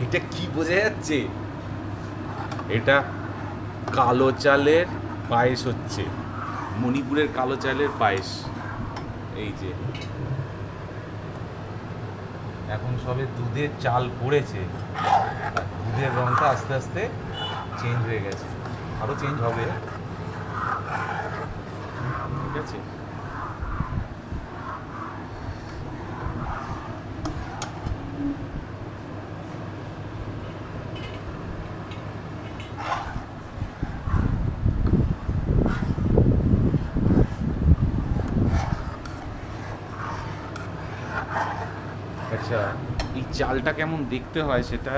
এটা কি বোঝা যাচ্ছে? এটা কালো চালের পায়েস হচ্ছে। মণিপুরের কালো চালের পায়েস। এই যে। এখন সবে দুধের চাল পড়েছে। দুধের রঙটা আস্তে আস্তে চেঞ্জ হয়ে গেছে। আরও চেঞ্জ হবে। আছে। আচ্ছা এই চালটা কেমন দেখতে হয় সেটা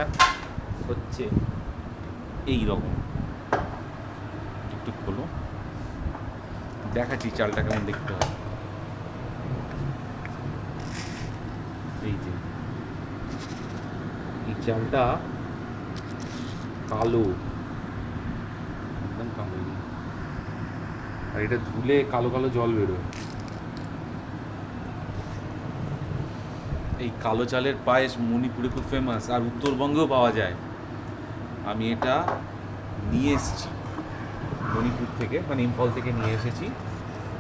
হচ্ছে এই রকম একটু খোলো দেখাচ্ছি, চালটা কেমন দেখতে হয়। এই যে। এই চালটা কালো। একদম কালো আর এটা ধুলে কালো কালো জল বেরোয়। এই কালো চালের পায়েস মণিপুরে খুব ফেমাস আর উত্তরবঙ্গেও পাওয়া যায়। আমি এটা নিয়ে এসেছি। মণিপুর থেকে মানে ইম্ফল থেকে নিয়ে এসেছি।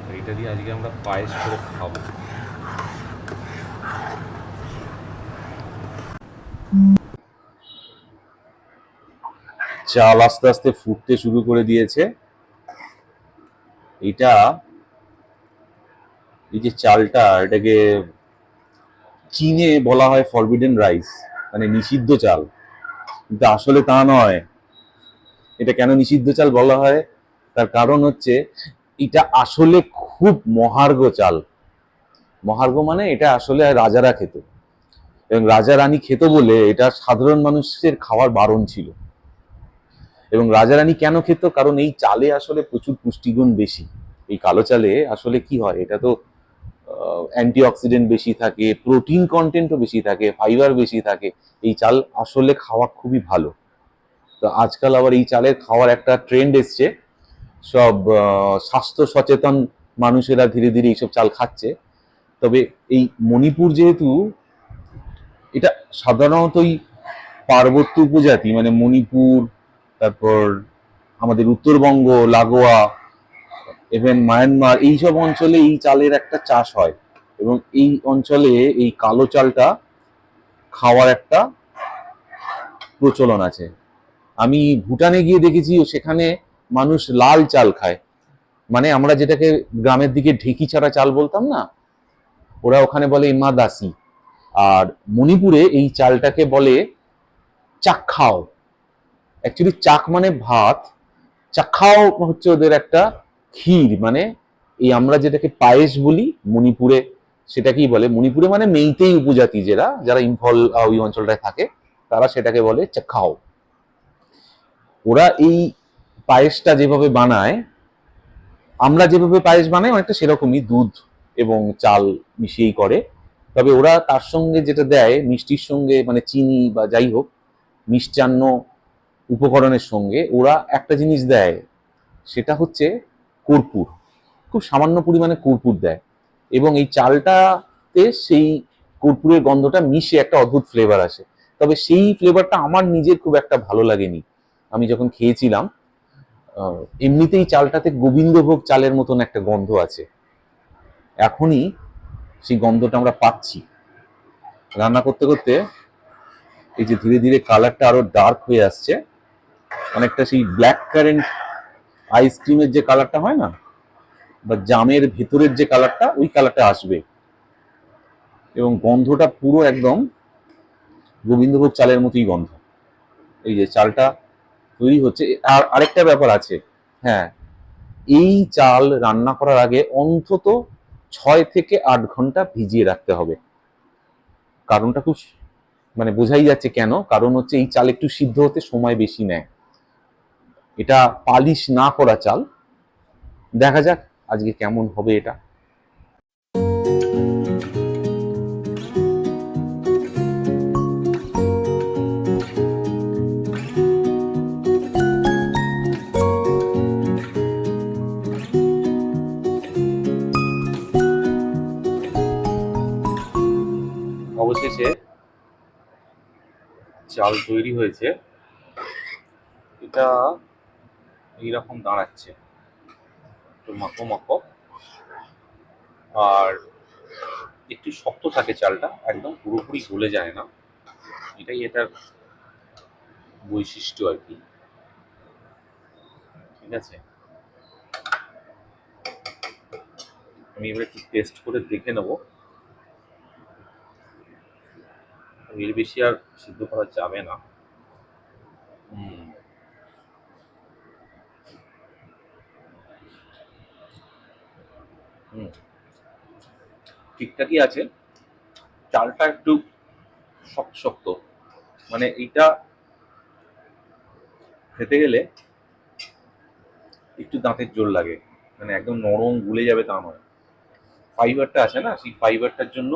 আর এটা দিয়ে আজকে আমরা পায়েস করে খাব। চাল আস্তে আস্তে ফুটতে শুরু করে দিয়েছে। এটা এই যে চালটা, এটাকে চীনে বলা হয় ফরবিডেন রাইস মানে নিষিদ্ধ চাল। কিন্তু আসলে তা নয়। এটা কেন নিষিদ্ধ চাল বলা হয়? তার কারণ হচ্ছে এটা আসলে খুব মহার্ঘ চাল। মহার্ঘ মানে এটা আসলে রাজারা খেত। এবং রাজা রানী খেত বলে এটা সাধারণ মানুষের খাওয়ার বারণ ছিল। এবং রাজা রানী কেন খেত? কারণ এই চালে আসলে প্রচুর পুষ্টিগুণ বেশি। এই কালো চালে আসলে কি হয়? এটা তো অ্যান্টিঅক্সিডেন্ট বেশি থাকে প্রোটিন কন্টেন্টও বেশি থাকে ফাইবার বেশি থাকে। এই চাল আসলে খাওয়া খুবই ভালো। তো আজকাল আবার এই চালের খাওয়ার একটা ট্রেন্ড এসছে। সব স্বাস্থ্য সচেতন মানুষেরা ধীরে ধীরে এইসব চাল খাচ্ছে। তবে এই মণিপুর যেহেতু, এটা সাধারণতই পার্বত্য উপজাতি মানে মণিপুর, তারপর আমাদের উত্তরবঙ্গ, লাগোয়া ইভেন মায়ানমার, এইসব অঞ্চলে এই চালের একটা চাষ হয়। এবং এই অঞ্চলে এই কালো চালটা খাওয়ার একটা প্রচলন আছে। আমি ভুটানে গিয়ে দেখেছি, সেখানে মানুষ লাল চাল খায়। মানে আমরা যেটাকে গ্রামের দিকে ঢেকি ছাড়া চাল বলতাম না, ওরা ওখানে বলে ইমা দাসি। আর মণিপুরে এই চালটাকে বলে চাক্ষাও অ্যাকচুয়ালি চাক মানে ভাত চাক্ষাও হচ্ছে ওদের একটা ক্ষীর। মানে এই আমরা যেটাকে পায়েস বলি মণিপুরে, সেটাকেই বলে। মণিপুরে মানে মেইতেই উপজাতি যারা যারা ইম্ফল ওই অঞ্চলটায় থাকে, তারা সেটাকে বলে চাখাও ওরা এই পায়েসটা যেভাবে বানায়, আমরা যেভাবে পায়েস বানাই অনেকটা সেরকমই দুধ এবং চাল মিশিয়েই করে। তবে ওরা তার সঙ্গে যেটা দেয়, মিষ্টির সঙ্গে মানে চিনি বা যাই হোক, মিষ্টান্ন উপকরণের সঙ্গে ওরা একটা জিনিস দেয়, সেটা হচ্ছে কর্পূর। খুব সামান্য পরিমাণে কর্পূর দেয় এবং এই চালটাতে সেই কর্পূরের গন্ধটা মিশে একটা অদ্ভুত ফ্লেভার আসে। তবে সেই ফ্লেভারটা আমার নিজের খুব একটা ভালো লাগেনি। আমি যখন খেয়েছিলাম এমনিতেই চালটাতে গোবিন্দভোগ চালের মতন একটা গন্ধ আছে। এখনই সেই গন্ধটা আমরা পাচ্ছি। রান্না করতে করতে এই যে ধীরে ধীরে কালারটা আরও ডার্ক হয়ে আসছে। অনেকটা সেই ব্ল্যাক কারেন্ট আইসক্রিমের যে কালারটা হয় না, বা জামের ভেতরের যে কালারটা, ওই কালারটা আসবে। এবং গন্ধটা পুরো একদম গোবিন্দভোগ চালের মতোই গন্ধ। এই যে চালটা তৈরি হচ্ছে। আর আরেকটা ব্যাপার আছে হ্যাঁ এই চাল রান্না করার আগে অন্তত ছয় থেকে আট ঘণ্টা ভিজিয়ে রাখতে হবে। কারণটা খুব মানে বোঝাই যাচ্ছে কেন? কারণ হচ্ছে এই চাল একটু সিদ্ধ হতে সময় বেশি নেয়। এটা পালিশ না করা চাল। দেখা যাক আজকে কেমন হবে এটা। চাল তৈরি হয়েছে। এটা এইরকম দাঁড়াচ্ছে। একটু মাখো মাখো। আর একটু শক্ত থাকে চালটা, একদম পুরোপুরি গলে যায় না। এটাই এটার বৈশিষ্ট্য আর কি। ঠিক আছে? আমি এবার একটু টেস্ট করে দেখে নেব। এর বেশি আর সিদ্ধ করা যাবে না। ঠিকঠাকই আছে। চালটা একটু শক্ত শক্ত। মানে এইটা খেতে গেলে একটু দাঁতের জোর লাগে। মানে একদম নরম গুলে যাবে তা নয়। ফাইবারটা আছে না? সেই ফাইবারটার জন্য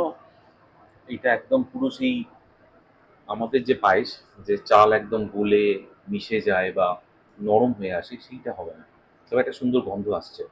এটা একদম পুরো সেই আমাদের যে পায়েস, যে চাল একদম গুলে মিশে যায় বা নরম হয়ে আসে, সেইটা হবে না। তবে একটা সুন্দর গন্ধ আসছে।